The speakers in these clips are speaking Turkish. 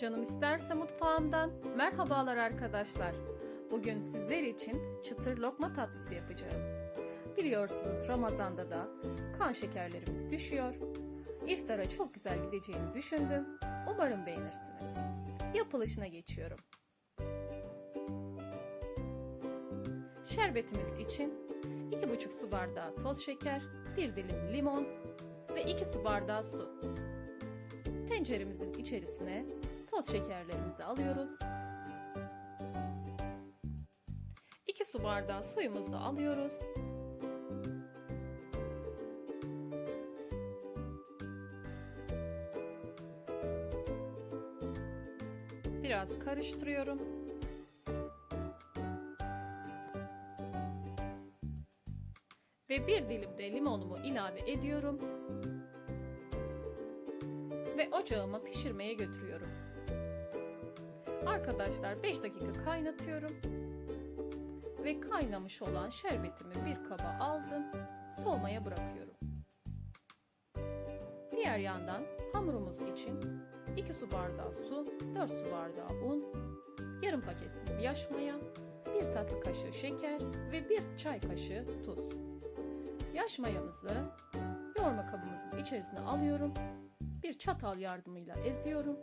Canım isterse mutfağımdan merhabalar arkadaşlar. Bugün sizler için çıtır lokma tatlısı yapacağım. Biliyorsunuz Ramazan'da da kan şekerlerimiz düşüyor. İftara çok güzel gideceğini düşündüm. Umarım beğenirsiniz. Yapılışına geçiyorum. Şerbetimiz için 2,5 su bardağı toz şeker, 1 dilim limon ve 2 su bardağı su. Tenceremizin içerisine toz şekerlerimizi alıyoruz. 2 su bardağı suyumuzu da alıyoruz. Biraz karıştırıyorum. Ve bir dilim de limonumu ilave ediyorum ve ocağıma pişirmeye götürüyorum. Arkadaşlar 5 dakika kaynatıyorum. Ve kaynamış olan şerbetimi bir kaba aldım. Soğumaya bırakıyorum. Diğer yandan hamurumuz için 2 su bardağı su, 4 su bardağı un, yarım paket yaş maya, 1 tatlı kaşığı şeker ve 1 çay kaşığı tuz. Yaş mayamızı yoğurma kabımızın içerisine alıyorum bir çatal yardımıyla eziyorum.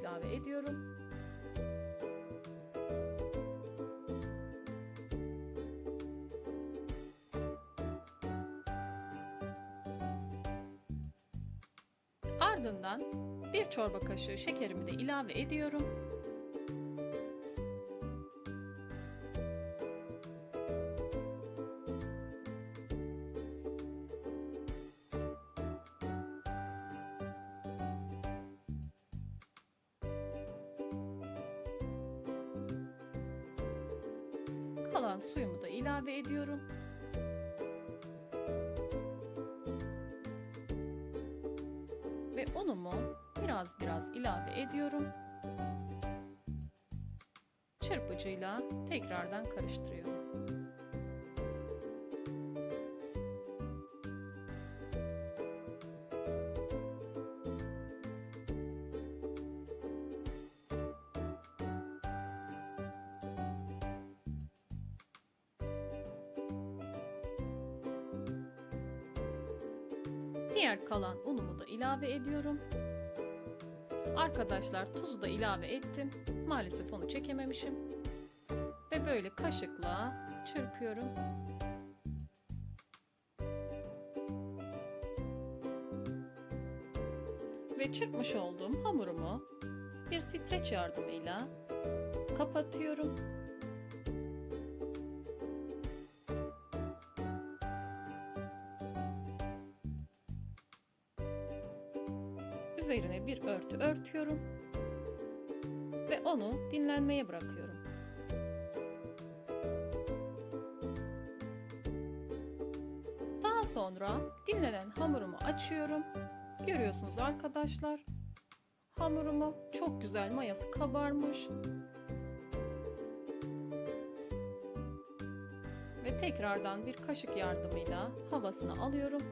İlave ediyorum. Ardından bir çorba kaşığı şekerimi de ilave ediyorum. Kalan suyumu da ilave ediyorum. Ve unumu biraz biraz ilave ediyorum. Çırpıcıyla tekrardan karıştırıyorum. Diğer kalan unumu da ilave ediyorum. Arkadaşlar tuzu da ilave ettim. Maalesef onu çekememişim. Ve böyle kaşıkla çırpıyorum. Ve çırpmış olduğum hamurumu bir streç yardımıyla kapatıyorum. Üzerine bir örtü örtüyorum ve onu dinlenmeye bırakıyorum. Daha sonra dinlenen hamurumu açıyorum. Görüyorsunuz arkadaşlar. Hamurumu çok güzel mayası kabarmış. Ve tekrardan bir kaşık yardımıyla havasını alıyorum.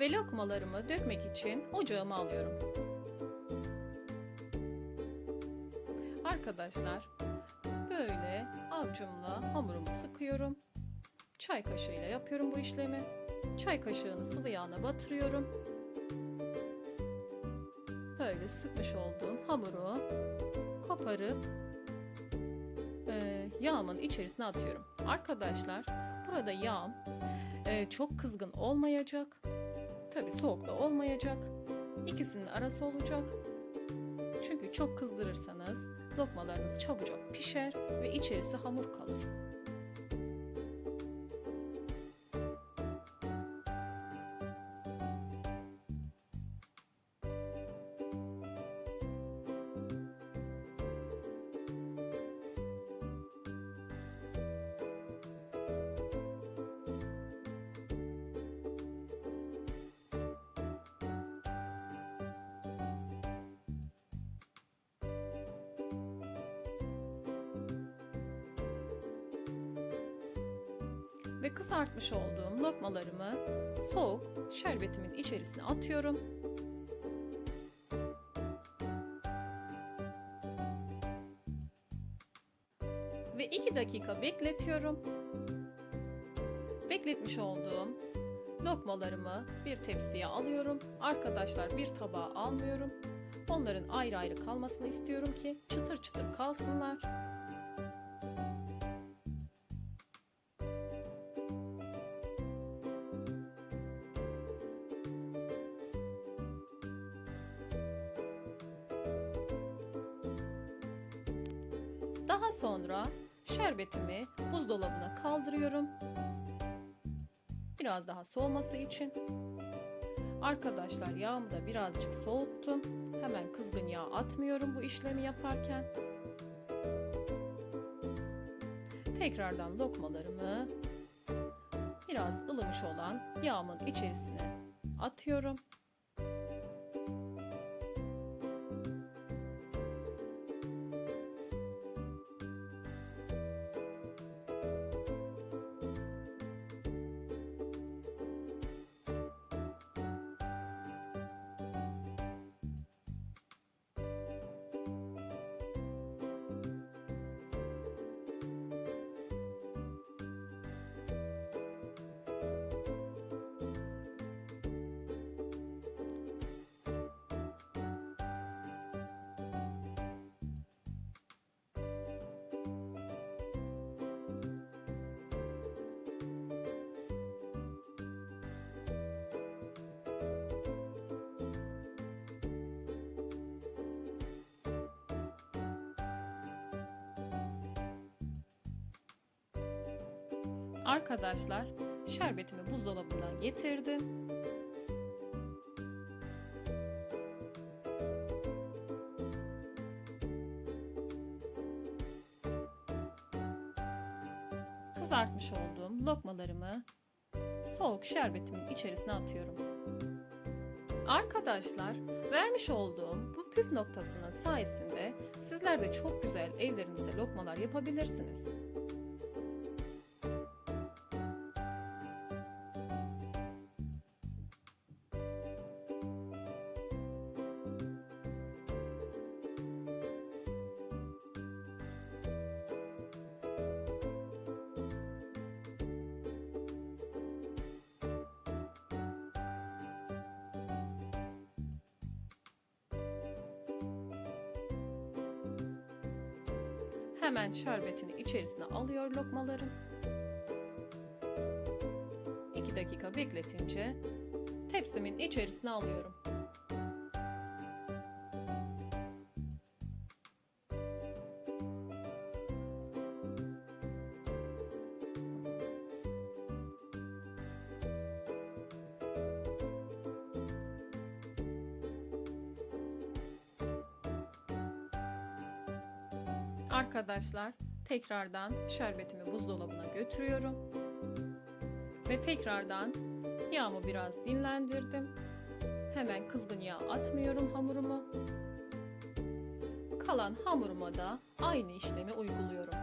Ve lokmalarımı dökmek için ocağıma alıyorum. Arkadaşlar böyle avucumla hamurumu sıkıyorum. Çay kaşığıyla yapıyorum bu işlemi. Çay kaşığını sıvı yağına batırıyorum. Böyle sıkmış olduğum hamuru koparıp e, yağımın içerisine atıyorum. Arkadaşlar burada yağım e, çok kızgın olmayacak. Tabi soğuk da olmayacak. İkisinin arası olacak. Çünkü çok kızdırırsanız lokmalarınız çabucak pişer ve içerisi hamur kalır. Ve kızartmış olduğum lokmalarımı soğuk şerbetimin içerisine atıyorum. Ve 2 dakika bekletiyorum. Bekletmiş olduğum lokmalarımı bir tepsiye alıyorum. Arkadaşlar bir tabağa almıyorum. Onların ayrı ayrı kalmasını istiyorum ki çıtır çıtır kalsınlar. Daha sonra şerbetimi buzdolabına kaldırıyorum. Biraz daha soğuması için. Arkadaşlar yağımı da birazcık soğuttum. Hemen kızgın yağ atmıyorum bu işlemi yaparken. Tekrardan lokmalarımı biraz ılımış olan yağımın içerisine atıyorum. Arkadaşlar şerbetimi buzdolabından getirdim. Kızartmış olduğum lokmalarımı soğuk şerbetimin içerisine atıyorum. Arkadaşlar vermiş olduğum bu püf noktasının sayesinde sizler de çok güzel evlerinizde lokmalar yapabilirsiniz. Hemen şerbetini içerisine alıyor lokmaların. 2 dakika bekletince tepsimin içerisine alıyorum. Arkadaşlar tekrardan şerbetimi buzdolabına götürüyorum. Ve tekrardan yağımı biraz dinlendirdim. Hemen kızgın yağ atmıyorum hamurumu. Kalan hamuruma da aynı işlemi uyguluyorum.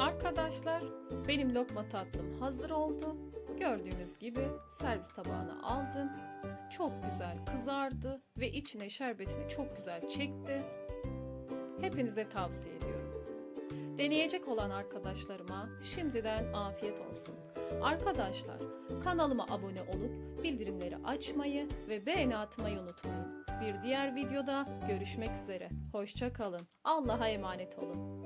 Arkadaşlar benim lokma tatlım hazır oldu. Gördüğünüz gibi servis tabağına aldım. Çok güzel kızardı ve içine şerbetini çok güzel çekti. Hepinize tavsiye ediyorum. Deneyecek olan arkadaşlarıma şimdiden afiyet olsun. Arkadaşlar kanalıma abone olup bildirimleri açmayı ve beğeni atmayı unutmayın. Bir diğer videoda görüşmek üzere. Hoşça kalın. Allah'a emanet olun.